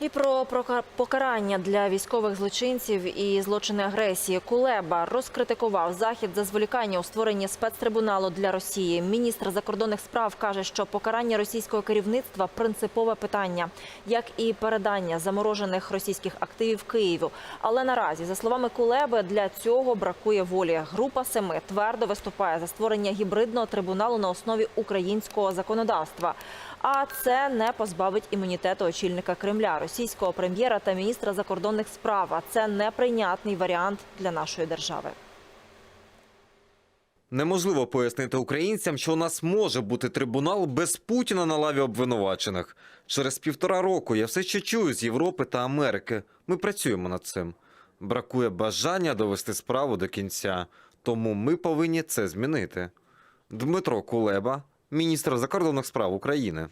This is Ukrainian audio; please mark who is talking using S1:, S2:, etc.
S1: І про прока- покарання для військових злочинців і злочини агресії Кулеба розкритикував захід за зволікання у створенні спецтрибуналу для Росії. Міністр закордонних справ каже, що покарання російського керівництва принципове питання, як і передання заморожених російських активів Києву. Але наразі, за словами Кулеби, для цього бракує волі. Група семи твердо виступає за створення гібридного трибуналу на основі українського законодавства. А це не позбавить імунітету очільника Кремля, російського прем'єра та міністра закордонних справ. А це неприйнятний варіант для нашої держави.
S2: Неможливо пояснити українцям, що у нас може бути трибунал без Путіна на лаві обвинувачених. Через півтора року я все ще чую з Європи та Америки. Ми працюємо над цим. Бракує бажання довести справу до кінця, тому ми повинні це змінити. Дмитро Кулеба, міністр закордонних справ України.